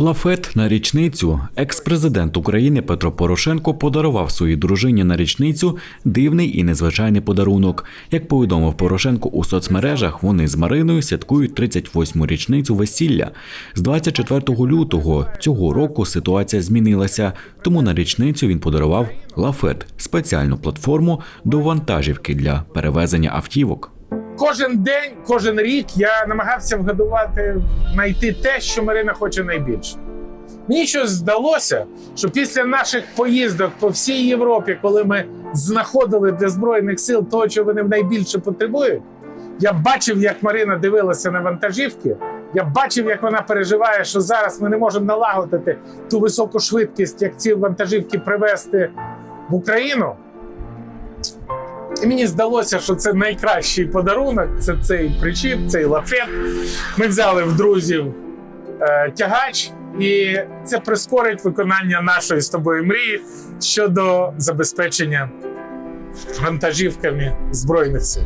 Лафет на річницю екс-президент України Петро Порошенко подарував своїй дружині на річницю дивний і незвичайний подарунок. Як повідомив Порошенко у соцмережах, вони з Мариною святкують 38-му річницю весілля. З 24 лютого цього року ситуація змінилася, тому на річницю він подарував Лафет спеціальну платформу до вантажівки для перевезення автівок. Кожен день, кожен рік я намагався вгадувати, знайти те, що Марина хоче найбільше. Мені щось здалося, що після наших поїздок по всій Європі, коли ми знаходили для збройних сил того, що вони найбільше потребують, я бачив, як Марина дивилася на вантажівки. Я бачив, як вона переживає, що зараз ми не можемо налагодити ту високу швидкість, як ці вантажівки привезти в Україну. І мені здалося, що це найкращий подарунок. Це цей причіп, цей лафет. Ми взяли в друзів е, тягач, і це прискорить виконання нашої з тобою мрії щодо забезпечення вантажівками збройних сил.